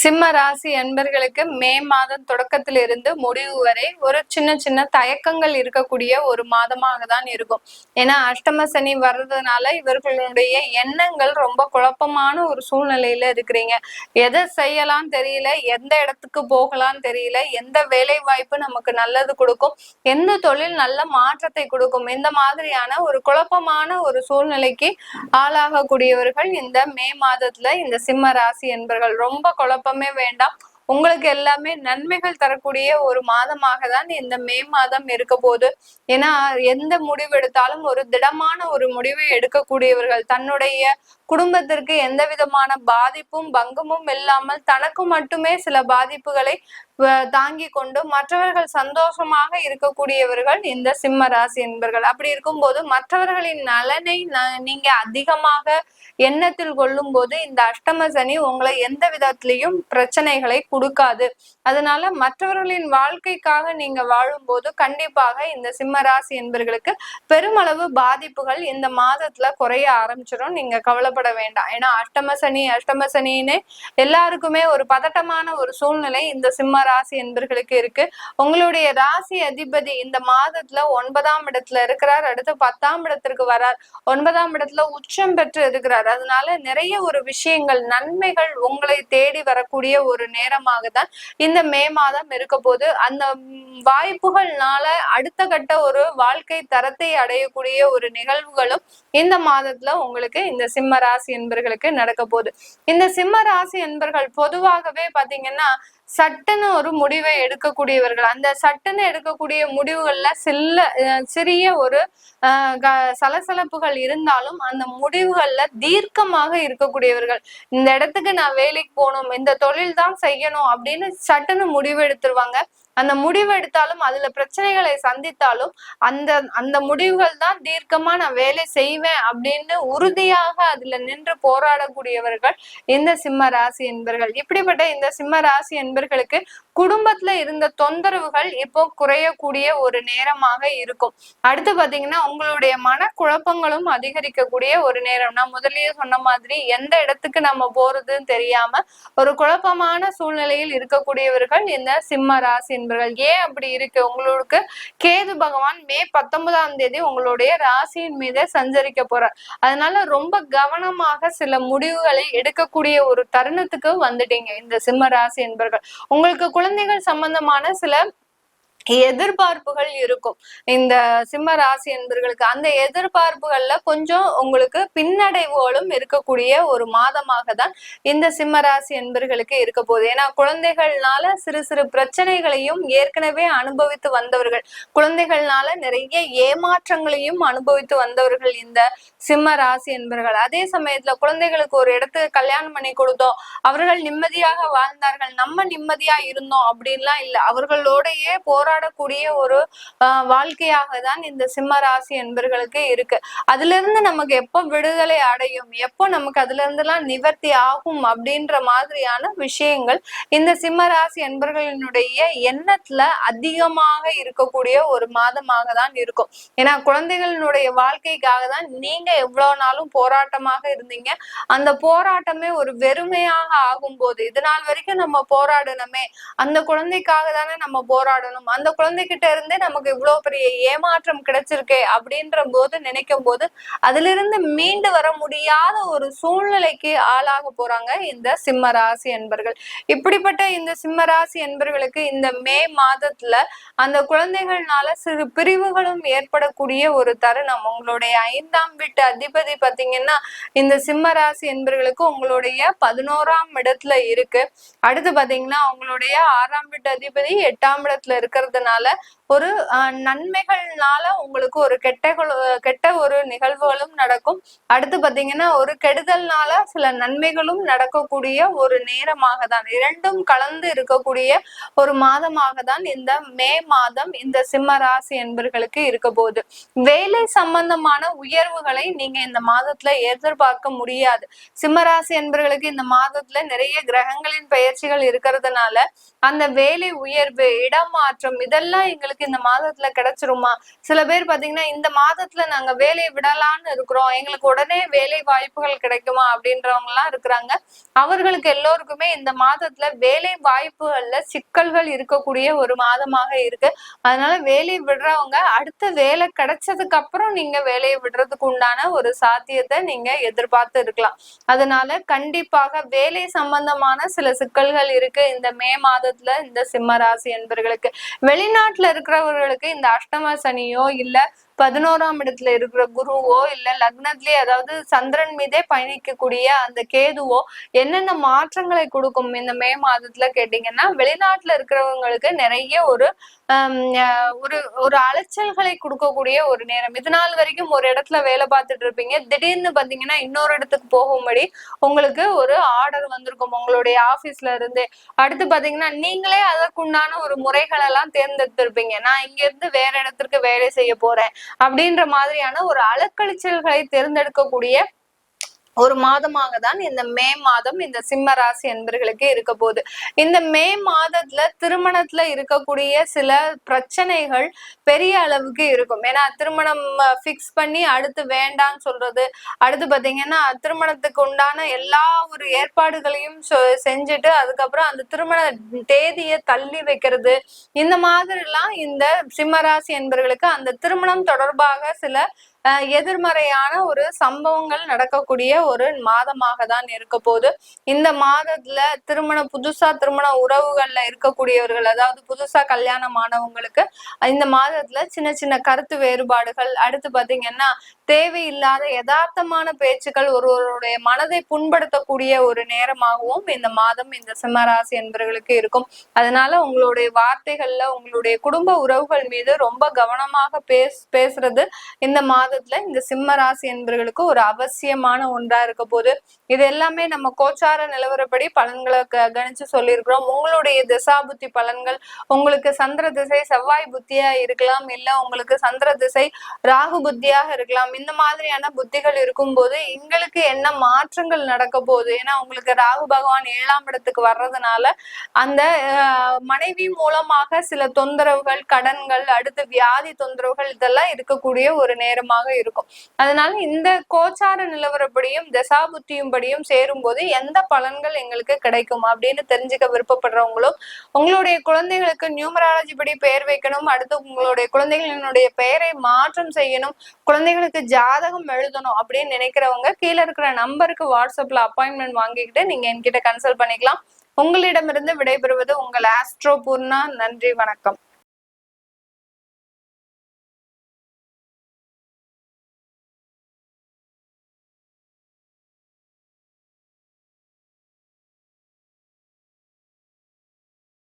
சிம்ம ராசி அன்பர்களுக்கு மே மாதம் தொடக்கத்திலிருந்து முடிவு வரை ஒரு சின்ன சின்ன தயக்கங்கள் இருக்கக்கூடிய ஒரு மாதமாக தான் இருக்கும். ஏன்னா அஷ்டம சனி வர்றதுனால இவர்களுடைய எண்ணங்கள் ரொம்ப குழப்பமான ஒரு சூழ்நிலையில இருக்கிறீங்க. எதை செய்யலாம் தெரியல எந்த இடத்துக்கு போகலாம் தெரியல எந்த வேலை வாய்ப்பு நமக்கு நல்லது கொடுக்கும் எந்த தொழில் நல்ல மாற்றத்தை கொடுக்கும் இந்த மாதிரியான ஒரு குழப்பமான ஒரு சூழ்நிலைக்கு ஆளாகக்கூடியவர்கள் இந்த மே மாதத்துல இந்த சிம்ம ராசி என்பர்கள் ரொம்ப குழப்பமே வேண்டாம். உங்களுக்கு எல்லாமே நன்மைகள் தரக்கூடிய ஒரு மாதமாக தான் இந்த மே மாதம் இருக்க போது ஏன்னா எந்த முடிவு எடுத்தாலும் ஒரு திடமான ஒரு முடிவை எடுக்கக்கூடியவர்கள் தன்னுடைய குடும்பத்திற்கு எந்த விதமான பாதிப்பும் பங்கமும் இல்லாமல் தனக்கு மட்டுமே சில பாதிப்புகளை தாங்கி கொண்டு மற்றவர்கள் சந்தோஷமாக இருக்கக்கூடியவர்கள் இந்த சிம்ம ராசி என்பர்கள். அப்படி இருக்கும்போது மற்றவர்களின் நலனை நீங்க அதிகமாக எண்ணத்தில் கொள்ளும் போது இந்த அஷ்டம சனி உங்களை எந்த விதத்திலையும் பிரச்சனைகளை கொடுக்காது. அதனால மற்றவர்களின் வாழ்க்கைக்காக நீங்க வாழும்போது கண்டிப்பாக இந்த சிம்ம ராசி என்பர்களுக்கு பெருமளவு பாதிப்புகள் இந்த மாதத்துல குறைய ஆரம்பிச்சிடும். நீங்க கவலைப்பட வேண்டாம். ஏன்னா அஷ்டம சனி அஷ்டம சனின்னு எல்லாருக்குமே ஒரு பதட்டமான ஒரு சூழ்நிலை இந்த சிம்ம ராசி என்பர்களுக்கு இருக்கு. உங்களுடைய ராசி அதிபதி இந்த மாதத்துல ஒன்பதாம் இடத்துல இருக்கிறார். அடுத்து பத்தாம் இடத்திற்கு வரார். ஒன்பதாம் இடத்துல உச்சம் பெற்று இருக்கிறார். அதனால நிறைய ஒரு விஷயங்கள் நன்மைகள் உங்களை தேடி வரக்கூடிய ஒரு நேரமாக தான் இந்த மே மாதம் இருக்க போது அந்த வாய்ப்புகள்னால அடுத்த கட்ட ஒரு வாழ்க்கை தரத்தை அடையக்கூடிய ஒரு நிகழ்வுகளும் இந்த மாதத்துல உங்களுக்கு இந்த சிம்ம ராசி என்பர்களுக்கு நடக்க போகுது. இந்த சிம்ம ராசி என்பர்கள் பொதுவாகவே பாத்தீங்கன்னா சட்டுன்னு ஒரு முடிவை எடுக்கக்கூடியவர்கள். அந்த சட்டுன்னு எடுக்கக்கூடிய முடிவுகள்ல சில்ல சிறிய ஒரு சலசலப்புகள் இருந்தாலும் அந்த முடிவுகள்ல தீர்க்கமாக இருக்கக்கூடியவர்கள். இந்த இடத்துக்கு நான் வேலைக்கு போகணும் இந்த தொழில் தான் செய்யணும் அப்படின்னு சட்டுன்னு முடிவு எடுத்துருவாங்க. அந்த முடிவு எடுத்தாலும் அதுல பிரச்சனைகளை சந்தித்தாலும் அந்த அந்த முடிவுகள் தான் தீர்க்கமா நான் வேலை செய்வேன் அப்படின்னு உறுதியாக அதுல நின்று போராடக்கூடியவர்கள் இந்த சிம்ம ராசி என்பர்கள். இப்படிப்பட்ட இந்த சிம்ம ராசி நண்பர்களுக்கு குடும்பத்துல இருந்த தொந்தரவுகள் இப்போ குறையக்கூடிய ஒரு நேரமாக இருக்கும். அடுத்து பாத்தீங்கன்னா உங்களுடைய மன குழப்பங்களும் அதிகரிக்கக்கூடிய ஒரு நேரம். நான் முதலியே சொன்ன மாதிரி எந்த இடத்துக்கு நம்ம போறதுன்னு தெரியாம ஒரு குழப்பமான சூழ்நிலையில் இருக்கக்கூடியவர்கள் இந்த சிம்ம ராசி என்பவர்கள் ஏன் அப்படி இருக்கு? உங்களுக்கு கேது பகவான் மே பத்தொன்பதாம் தேதி உங்களுடைய ராசியின் மீது சஞ்சரிக்க போறார். அதனால ரொம்ப கவனமாக சில முடிவுகளை எடுக்கக்கூடிய ஒரு தருணத்துக்கு வந்துட்டீங்க இந்த சிம்ம ராசி என்பர்கள். உங்களுக்கு குழந்தைகள் சம்பந்தமான சில எதிர்பார்ப்புகள் இருக்கும். இந்த சிம்ம ராசி என்பர்களுக்கு அந்த எதிர்பார்ப்புகள்ல கொஞ்சம் உங்களுக்கு பின்னடைவுகளும் இருக்கக்கூடிய ஒரு மாதமாக தான் இந்த சிம்ம ராசி என்பர்களுக்கு இருக்க போகுது. ஏன்னா குழந்தைகள்னால சிறு சிறு பிரச்சனைகளையும் ஏற்கனவே அனுபவித்து வந்தவர்கள் குழந்தைகள்னால நிறைய ஏமாற்றங்களையும் அனுபவித்து வந்தவர்கள் இந்த சிம்ம ராசி என்பர்கள். அதே சமயத்துல குழந்தைகளுக்கு ஒரு இடத்துக்கு கல்யாணம் பண்ணி கொடுத்தோம் அவர்கள் நிம்மதியாக வாழ்ந்தார்கள் நம்ம நிம்மதியா இருந்தோம் அப்படின்லாம் இல்லை. அவர்களோடையே போரா போராடக்கூடிய ஒரு வாழ்க்கையாக தான் இந்த சிம்ம ராசி என்பர்களுக்கு இருக்கு. அதுல இருந்து நமக்கு எப்போ விடுதலை அடையும் எப்போ நமக்கு அதுல இருந்து எல்லாம் நிவர்த்தி ஆகும் அப்படின்ற மாதிரியான விஷயங்கள் இந்த சிம்ம ராசி என்பர்களினுடைய எண்ணத்துல அதிகமாக இருக்கக்கூடிய ஒரு மாதமாக தான் இருக்கும். ஏன்னா குழந்தைகளினுடைய வாழ்க்கைக்காக தான் நீங்க எவ்வளவு நாளும் போராட்டமாக இருந்தீங்க. அந்த போராட்டமே ஒரு வெறுமையாக ஆகும் போது இது நாள் வரைக்கும் நம்ம போராடணுமே. அந்த குழந்தைக்காக தானே நம்ம போராடணும். அந்த அந்த குழந்தைகிட்ட இருந்தே நமக்கு இவ்வளவு பெரிய ஏமாற்றம் கிடைச்சிருக்கே அப்படின்ற போது நினைக்கும் போது அதுல இருந்து மீண்டு வர முடியாத ஒரு சூழ்நிலைக்கு ஆளாக போறாங்க இந்த சிம்ம ராசி என்பர்கள். இப்படிப்பட்ட இந்த சிம்ம ராசி என்பர்களுக்கு இந்த மே மாதத்துல அந்த குழந்தைகள்னால சிறு பிரிவுகளும் ஏற்படக்கூடிய ஒரு தருணம். உங்களுடைய ஐந்தாம் வீட்டு அதிபதி பாத்தீங்கன்னா இந்த சிம்ம ராசி என்பர்களுக்கு உங்களுடைய பதினோராம் இடத்துல இருக்கு. அடுத்து பாத்தீங்கன்னா உங்களுடைய ஆறாம் வீட்டு அதிபதி எட்டாம் இடத்துல இருக்கிறது. இருக்கிறதுனால ஒரு நன்மைகள்னால உங்களுக்கு ஒரு கெட்ட கெட்ட ஒரு நிகழ்வுகளும் நடக்கும். அடுத்து பாத்தீங்கன்னா ஒரு கெடுதல்னால சில நன்மைகளும் நடக்கக்கூடிய ஒரு நேரமாக தான் இரண்டும் கலந்து இருக்கக்கூடிய ஒரு மாதமாக தான் இந்த மே மாதம் இந்த சிம்ம ராசி என்பர்களுக்கு இருக்க போகுது. வேலை சம்பந்தமான உயர்வுகளை நீங்க இந்த மாதத்துல எதிர்பார்க்க முடியாது. சிம்மராசி என்பர்களுக்கு இந்த மாதத்துல நிறைய கிரகங்களின் பயிற்சிகள் இருக்கிறதுனால அந்த வேலை உயர்வு இடமாற்றம் இதெல்லாம் எங்களுக்கு எங்களுக்கு இந்த மாதத்துல கிடைச்சிருமா? சில பேர் பாத்தீங்கன்னா இந்த மாதத்துல நாங்க வேலையை விடலான்னு இருக்கிறோம். எங்களுக்கு உடனே வேலை வாய்ப்புகள் கிடைக்குமா? அப்படின்றவங்க எல்லாம் இருக்கிறாங்க. அவர்களுக்கு எல்லோருக்குமே இந்த மாதத்துல வேலை வாய்ப்புகள்ல சிக்கல்கள் இருக்கக்கூடிய ஒரு மாதமாக இருக்கு. அதனால வேலையை விடுறவங்க அடுத்த வேலை கிடைச்சதுக்கு அப்புறம் நீங்க வேலையை விடுறதுக்கு உண்டான ஒரு சாத்தியத்தை நீங்க எதிர்பார்த்து இருக்கலாம். அதனால கண்டிப்பாக வேலை சம்பந்தமான சில சிக்கல்கள் இருக்கு. இந்த மே மாதத்துல இந்த சிம்ம ராசி என்பர்களுக்கு வெளிநாட்டுல இருக்கிறவர்களுக்கு இந்த அஷ்டம சனியோ இல்ல பதினோராம் இடத்துல இருக்கிற குருவோ இல்ல லக்னத்திலேயே அதாவது சந்திரன் மீதே பயணிக்கக்கூடிய அந்த கேதுவோ என்னென்ன மாற்றங்களை கொடுக்கும் இந்த மே மாதத்துல கேட்டீங்கன்னா வெளிநாட்டுல இருக்கிறவங்களுக்கு நிறைய ஒரு ஒரு ஒரு அலைச்சல்களை கொடுக்கக்கூடிய ஒரு நேரம். இது நாள் வரைக்கும் ஒரு இடத்துல வேலை பார்த்துட்டு இருப்பீங்க. திடீர்னு பாத்தீங்கன்னா இன்னொரு இடத்துக்கு போகும்படி உங்களுக்கு ஒரு ஆர்டர் வந்திருக்கும். உங்களுடைய ஆபீஸ்ல இருந்து. அடுத்து பாத்தீங்கன்னா நீங்களே அதற்குண்டான ஒரு முறைகள் எல்லாம் தேர்ந்தெடுத்திருப்பீங்க. நான் இங்க இருந்து வேற இடத்திற்கு வேலை செய்ய போறேன். அப்படின்ற மாதிரியான ஒரு அலக்கழிச்சல்களை தேர்ந்தெடுக்கக்கூடிய ஒரு மாதமாக தான் இந்த மே மாதம் இந்த சிம்ம ராசி என்பர்களுக்கு இருக்க போகுது. இந்த மே மாதத்துல திருமணத்துல இருக்கக்கூடிய சில பிரச்சனைகள் பெரிய அளவுக்கு இருக்கும். ஏன்னா திருமணம் ஃபிக்ஸ் பண்ணி அடுத்து வேண்டான்னு சொல்றது அடுத்து பாத்தீங்கன்னா திருமணத்துக்கு உண்டான எல்லா ஒரு ஏற்பாடுகளையும் செஞ்சுட்டு அதுக்கப்புறம் அந்த திருமண தேதியை தள்ளி வைக்கிறது இந்த மாதிரி எல்லாம் இந்த சிம்மராசி என்பவர்களுக்கு அந்த திருமணம் தொடர்பாக சில எதிர்மறையான ஒரு சம்பவங்கள் நடக்கக்கூடிய ஒரு மாதமாக தான் இருக்க போது இந்த மாதத்துல திருமண புதுசா திருமண உறவுகள்ல இருக்கக்கூடியவர்கள் அதாவது புதுசா கல்யாணமானவங்களுக்கு இந்த மாதத்துல சின்ன சின்ன கருத்து வேறுபாடுகள் அடுத்து பாத்தீங்கன்னா தேவையில்லாத யதார்த்தமான பேச்சுக்கள் ஒருவருடைய மனதை புண்படுத்தக்கூடிய ஒரு நேரமாகவும் இந்த மாதம் இந்த சிம்மராசி என்பவர்களுக்கு இருக்கும். அதனால உங்களுடைய வார்த்தைகள்ல உங்களுடைய குடும்ப உறவுகள் மீது ரொம்ப கவனமாக பேஸ் பேசுறது இந்த காலத்துல இந்த சிம்ம ராசி என்பவர்களுக்கு ஒரு அவசியமான ஒன்றா இருக்க போது இது எல்லாமே நம்ம கோச்சார நிலவரப்படி பலன்களை கணிச்சு சொல்லியிருக்கிறோம். உங்களுடைய திசாபுத்தி பலன்கள் உங்களுக்கு சந்திர திசை செவ்வாய் புத்தியா இருக்கலாம் இல்ல உங்களுக்கு சந்திர திசை ராகு புத்தியாக இருக்கலாம். இந்த மாதிரியான புத்திகள் இருக்கும்போது எங்களுக்கு என்ன மாற்றங்கள் நடக்க போகுது? ஏன்னா உங்களுக்கு ராகு பகவான் ஏழாம் இடத்துக்கு வர்றதுனால அந்த மனைவி மூலமாக சில தொந்தரவுகள் கடன்கள் அடுத்து வியாதி தொந்தரவுகள் இதெல்லாம் இருக்கக்கூடிய ஒரு நேரமா அதிகமாக இருக்கும். அதனால இந்த கோச்சார நிலவரப்படியும் தசாபுத்தியும் படியும் சேரும் போது எந்த பலன்கள் எங்களுக்கு கிடைக்கும் அப்படின்னு தெரிஞ்சுக்க விருப்பப்படுறவங்களும் உங்களுடைய குழந்தைகளுக்கு நியூமராலஜி படி பெயர் வைக்கணும் அடுத்து உங்களுடைய குழந்தைகளினுடைய பெயரை மாற்றம் செய்யணும் குழந்தைகளுக்கு ஜாதகம் எழுதணும் அப்படின்னு நினைக்கிறவங்க கீழே இருக்கிற நம்பருக்கு வாட்ஸ்அப்ல அப்பாயின்மெண்ட் வாங்கிக்கிட்டு நீங்க என்கிட்ட கன்சல்ட் பண்ணிக்கலாம். உங்களிடமிருந்து விடைபெறுவது உங்கள் ஆஸ்ட்ரோ பூர்ணா. நன்றி வணக்கம்.